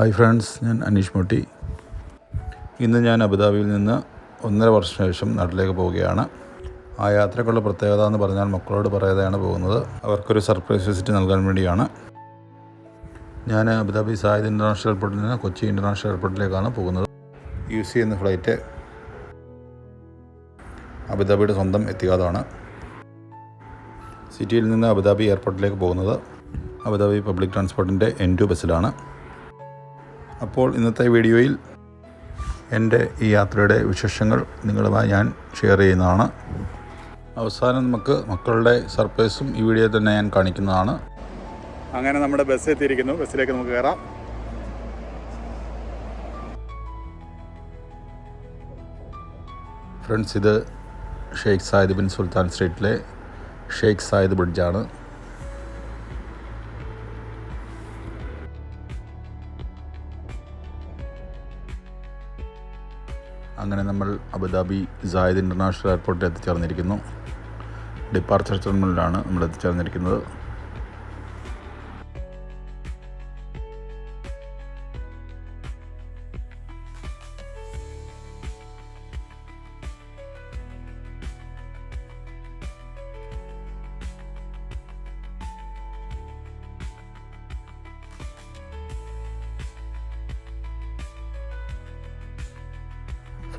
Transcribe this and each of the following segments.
Hi friends ഞാൻ അനീഷ് മോട്ടി. ഇന്ന് ഞാൻ അബുദാബിയിൽ നിന്ന് ഒന്നര വർഷം ശേഷം നാട്ടിലേക്ക് പോവുകയാണ്. ആ യാത്രയ്ക്കുള്ള പ്രത്യേകത എന്ന് പറഞ്ഞാൽ മക്കളോട് പറയാതെയാണ് പോകുന്നത്. അവർക്കൊരു സർപ്രൈസ് വിസിറ്റ് നൽകാൻ വേണ്ടിയാണ്. ഞാൻ അബുദാബി സായിദ് ഇന്റർനാഷണൽ എയർപോർട്ടിൽ നിന്ന് കൊച്ചി ഇന്റർനാഷണൽ എയർപോർട്ടിലേക്കാണ് പോകുന്നത്. യു സി എന്ന ഫ്ലൈറ്റ് അബുദാബിയുടെ സ്വന്തം എത്തിയാതാണ് സിറ്റിയിൽ നിന്ന് അബുദാബി എയർപോർട്ടിലേക്ക് പോകുന്നത് അബുദാബി പബ്ലിക് ട്രാൻസ്പോർട്ടിന്റെ എൻ ടു ബസ്സിലാണ്. അപ്പോൾ ഇന്നത്തെ വീഡിയോയിൽ എന്റെ ഈ യാത്രയുടെ വിശേഷങ്ങൾ നിങ്ങളുമായി ഞാൻ ഷെയർ ചെയ്യുന്നതാണ്. അവസാനം നമുക്ക് മക്കളുടെ സർപ്രൈസും ഈ വീഡിയോയിൽ തന്നെ ഞാൻ കാണിക്കുന്നതാണ്. അങ്ങനെ നമ്മുടെ ബസ് എത്തിയിരിക്കുന്നു. ബസ്സിലേക്ക് നമുക്ക് കയറാം ഫ്രണ്ട്സ് ഇത് ഷെയ്ഖ് സായിദ് ബിൻ സുൽത്താൻ സ്ട്രീറ്റിലെ ഷെയ്ഖ് സായിദ് ബ്രിഡ്ജാണ് അങ്ങനെ നമ്മൾ അബുദാബി സായിദ് ഇന്റർനാഷണൽ എയർപോർട്ടിൽ എത്തിച്ചേർന്നിരിക്കുന്നു. ഡിപ്പാർച്ചർ ടെർമിനലാണ് നമ്മൾ എത്തിച്ചേർന്നിരിക്കുന്നത്.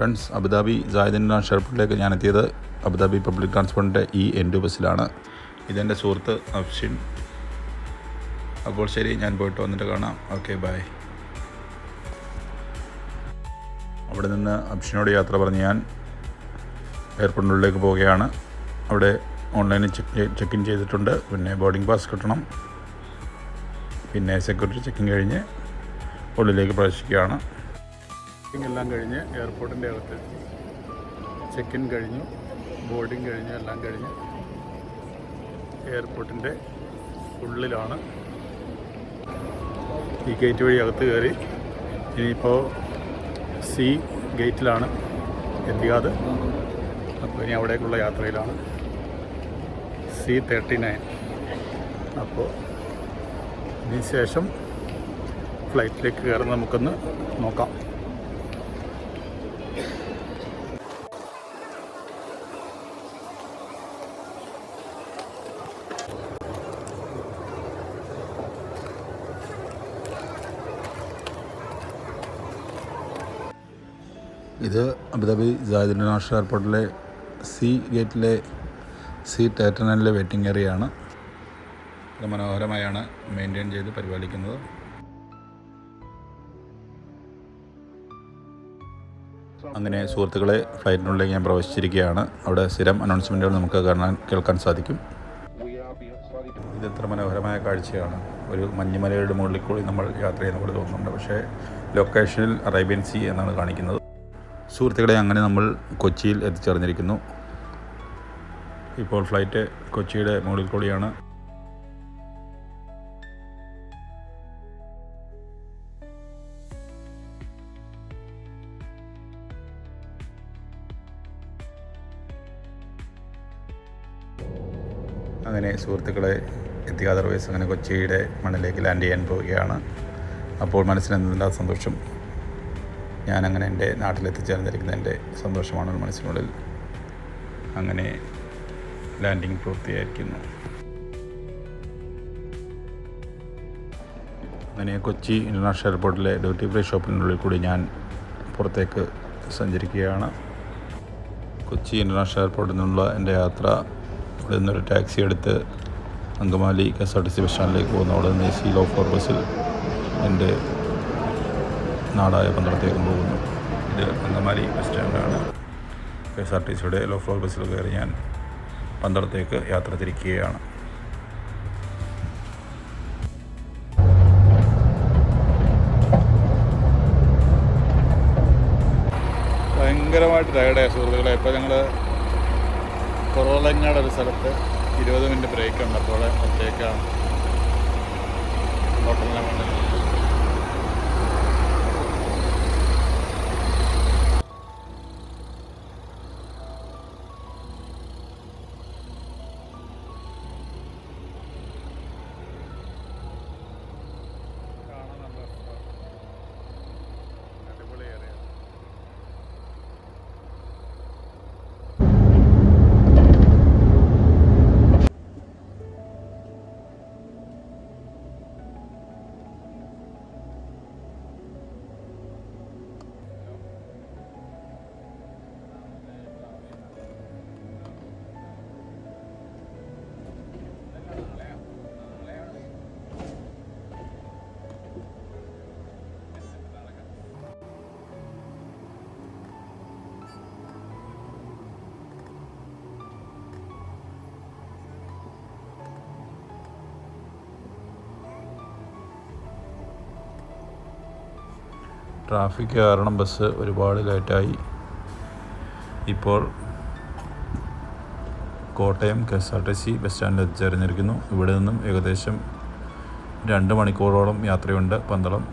ഫ്രണ്ട്സ് അബുദാബി സായിദ് ഷെർപ്പിലേക്ക് ഞാൻ എത്തിയത് അബുദാബി പബ്ലിക് ട്രാൻസ്പോർട്ടിന്റെ ഈ എൻഡു ബസ്സിലാണ് ഇതെന്റെ സുഹൃത്ത് അഫ്ഷിൻ. അപ്പോൾ ശരി ഞാൻ പോയിട്ട് വന്നിട്ട് കാണാം. Okay bye. അവിടെ നിന്ന് അഫ്ഷിനോട് യാത്ര പറഞ്ഞ് ഞാൻ എയർപോർട്ടിനുള്ളിലേക്ക് പോവുകയാണ്. അവിടെ ഓൺലൈനിൽ ചെക്ക് ചെക്ക് ഇൻ ചെയ്തിട്ടുണ്ട്. പിന്നെ ബോർഡിംഗ് പാസ് കിട്ടണം. പിന്നെ സെക്യൂരിറ്റി ചെക്കിങ് കഴിഞ്ഞ് ഉള്ളിലേക്ക് പ്രവേശിക്കുകയാണ്. ചെക്കിംഗ് എല്ലാം കഴിഞ്ഞ് എയർപോർട്ടിന്റെ അകത്ത് ചെക്ക് ഇൻ കഴിഞ്ഞു ബോർഡിങ് കഴിഞ്ഞു എല്ലാം കഴിഞ്ഞ് എയർപോർട്ടിന്റെ ഉള്ളിലാണ്. ഈ ഗേറ്റ് വഴി അകത്ത് കയറി ഇനിയിപ്പോൾ സി ഗേറ്റിലാണ് എത്തിയാത്. അപ്പോൾ ഇനി അവിടേക്കുള്ള യാത്രയിലാണ്. സി തേർട്ടി നയൻ അപ്പോൾ ഇതിന് ശേഷം ഫ്ലൈറ്റിലേക്ക് കയറുന്ന നമുക്കൊന്ന് നോക്കാം. ഇത് അബുദാബി ജാഹിദ് ഇന്റർനാഷണൽ എയർപോർട്ടിലെ സി ഗേറ്റിലെ സി ടെർമിനലിലെ വെയിറ്റിംഗ് ഏരിയ ആണ് ഇത് മനോഹരമായാണ് മെയിന്റെയിൻ ചെയ്ത് പരിപാലിക്കുന്നത്. അങ്ങനെ സുഹൃത്തുക്കളെ ഫ്ലൈറ്റിനുള്ളിലേക്ക് ഞാൻ പ്രവേശിച്ചിരിക്കുകയാണ്. അവിടെ സ്ഥിരം അനൗൺസ്മെന്റുകൾ നമുക്ക് കാണാൻ കേൾക്കാൻ സാധിക്കും. ഇത് എത്ര മനോഹരമായ കാഴ്ചയാണ്. ഒരു മഞ്ഞുമലയുടെ മുകളിൽ കൂടി നമ്മൾ യാത്ര ചെയ്യുന്ന പോലെ തോന്നുന്നുണ്ട്. പക്ഷേ ലൊക്കേഷനിൽ അറേബ്യൻ സി എന്നാണ് കാണിക്കുന്നത്. സുഹൃത്തുക്കളെ അങ്ങനെ നമ്മൾ കൊച്ചിയിൽ എത്തിച്ചേർന്നിരിക്കുന്നു. ഇപ്പോൾ ഫ്ലൈറ്റ് കൊച്ചിയുടെ മുകളിൽ കൂടിയാണ്. അങ്ങനെ സുഹൃത്തുക്കളെ എത്തിയ അതർവൈസ് അങ്ങനെ കൊച്ചിയുടെ മണ്ണിലേക്ക് ലാൻഡ് ചെയ്യാൻ പോവുകയാണ്. അപ്പോൾ മനസ്സിനെന്തെല്ലാം സന്തോഷം? ഞാനങ്ങനെ എന്റെ നാട്ടിലെത്തിച്ചേർന്നിരിക്കുന്ന എന്റെ സന്തോഷമാണ് മനസ്സിനുള്ളിൽ. അങ്ങനെ ലാൻഡിങ് പൂർത്തിയായിരിക്കുന്നു. അങ്ങനെ കൊച്ചി ഇന്റർനാഷണൽ എയർപോർട്ടിലെ ഡ്യൂട്ടി ഫ്രീ ഷോപ്പിനുള്ളിൽ കൂടി ഞാൻ പുറത്തേക്ക് സഞ്ചരിക്കുകയാണ്. കൊച്ചി ഇന്റർനാഷണൽ എയർപോർട്ടിൽ നിന്നുള്ള എന്റെ യാത്ര ഇവിടെ നിന്നൊരു ടാക്സി എടുത്ത് Angamaly K S R T C bus സ്റ്റാൻഡിലേക്ക് പോകുന്നു അവിടെ നിന്ന് എ സി ലോ ഫോർ ബസ്സിൽ എന്റെ നാടായ പന്തളത്തേക്കും പോകുന്നു. ഇത് അങ്കമാലി ബസ് സ്റ്റാൻഡാണ്. കെ എസ് ആർ ടി സിയുടെ ലോ ഫ്ലോർ ബസ്സിൽ കയറി ഞാൻ പന്തളത്തേക്ക് യാത്ര തിരിക്കുകയാണ്. ഭയങ്കരമായിട്ട് ടയർഡായ സുഹൃത്തുക്കളെ ഇപ്പോൾ ഞങ്ങൾ കൊറോളങ്ങയുടെ ഒരു സ്ഥലത്ത് ഇരുപത് മിനിറ്റ് ബ്രേക്ക് ഉണ്ട്. അപ്പോൾ അവിടേക്കാണ് ഹോട്ടലിനെ മുന്നിൽ ട്രാഫിക് കാരണം ബസ് ഒരുപാട് ലേറ്റായി. ഇപ്പോൾ Kottayam K S R T C bus സ്റ്റാൻഡിൽ എത്തിച്ചേർന്നിരിക്കുന്നു. ഇവിടെ നിന്നും ഏകദേശം രണ്ട് മണിക്കൂറോളം യാത്രയുണ്ട് പന്തളം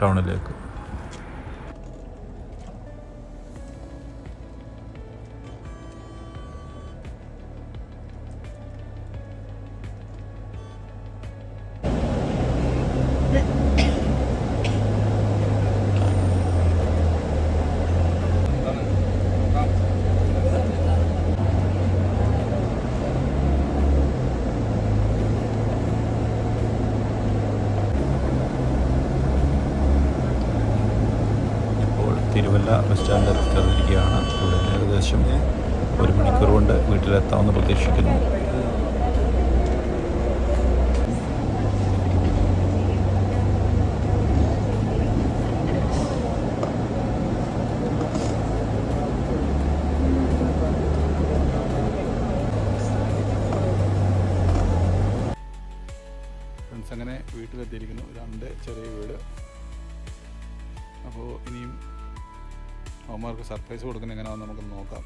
ടൗണിലേക്ക്. തിരുവല്ല ബസ് സ്റ്റാൻഡിൽ എത്തിച്ചേർന്നിരിക്കുകയാണ് ഇവിടെ ഏകദേശം ഒരു മണിക്കൂർ കൊണ്ട് വീട്ടിലെത്താമെന്ന് പ്രതീക്ഷിക്കുന്നു. അങ്ങനെ വീട്ടിലെത്തിയിരിക്കുന്നു. രണ്ട് ചെറിയ വീട്. അപ്പോൾ ഇനിയും അവന്മാർക്ക് സർപ്രൈസ് കൊടുക്കുന്ന എങ്ങനെയാണെന്ന് നമുക്ക് നോക്കാം.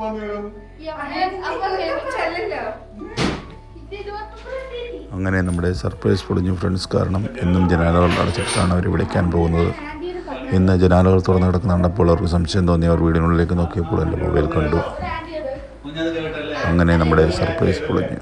അങ്ങനെ അങ്ങനെ നമ്മുടെ സർപ്രൈസ് പൊളിഞ്ഞു ഫ്രണ്ട്സ് കാരണം എന്നും ജനാലകൾ അടച്ചിട്ടാണ് അവർ വിളിക്കാൻ പോകുന്നത്. ഇന്ന് ജനാലകൾ തുറന്നു കിടക്കുന്നുണ്ടപ്പോൾ അവർക്ക് സംശയം തോന്നി. അവർ വീടിനുള്ളിലേക്ക് നോക്കിയപ്പോൾ എന്റെ മൊബൈൽ കണ്ടു. അങ്ങനെ നമ്മുടെ സർപ്രൈസ് പൊളിഞ്ഞു.